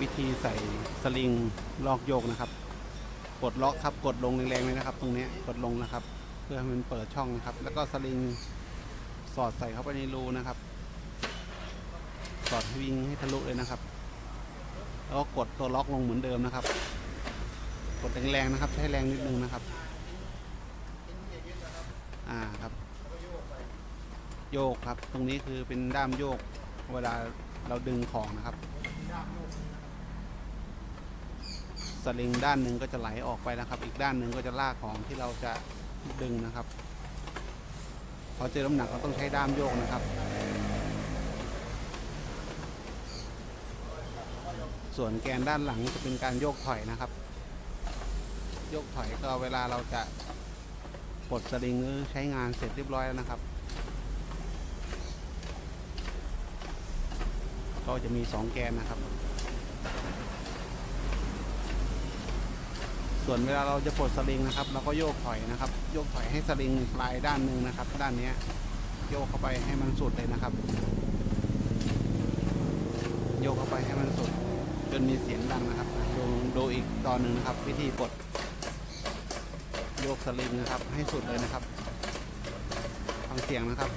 วิธีใส่สลิงลอกโยกนะครับ กดล็อกครับกดลงแรงๆเลยนะครับ ตรงนี้กดลงนะครับ เพื่อให้มันเปิดช่องนะครับ แล้วก็สลิงสอดใส่เข้าไปในรูนะครับ สอดให้วิ่งให้ทะลุเลยนะครับ แล้วก็กดตัวล็อกลงเหมือนเดิมนะครับ กดแรงๆนะครับ ใช้แรงนิดนึงนะครับ อ่าครับ โยกครับ ตรงนี้คือเป็นด้ามโยก เวลาเราดึงของนะครับ สลิงด้านหนึ่งก็จะไหลออกไปนะครับ อีกด้านหนึ่งก็จะลากของที่เราจะดึงนะครับพอเจอน้ำหนักเราต้องใช้ด้ามโยกนะครับ ส่วนแกนด้านหลังจะเป็นการโยกถอยนะครับ โยกถอยก็เวลาเราจะปลดสลิงหรือใช้งานเสร็จเรียบร้อยแล้วนะครับ ก็จะมี 2 แกนนะครับ ส่วนเวลาเราจะปลดสลิงนะครับเราก็โยกถอยนะครับ โยกถอยให้สลิงปลายด้านหนึ่งนะครับ ด้านนี้โยกเข้าไปให้มันสุดเลยนะครับ โยกเข้าไปให้มันสุด จนมีเสียงดังนะครับดูดูอีกตอนหนึ่งนะครับ วิธีปลดโยกสลิงนะครับ ให้สุดเลยนะครับฟังเสียงนะครับ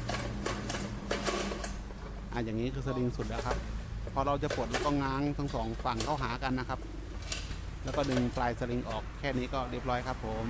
อะอย่างนี้คือสลิงสุดแล้วครับพอเราจะปลดแล้วก็ง้างทั้งสองฝั่งเข้าหากันนะครับ แล้วก็ดึงปลายสลิงออกแค่นี้ก็เรียบร้อยครับผม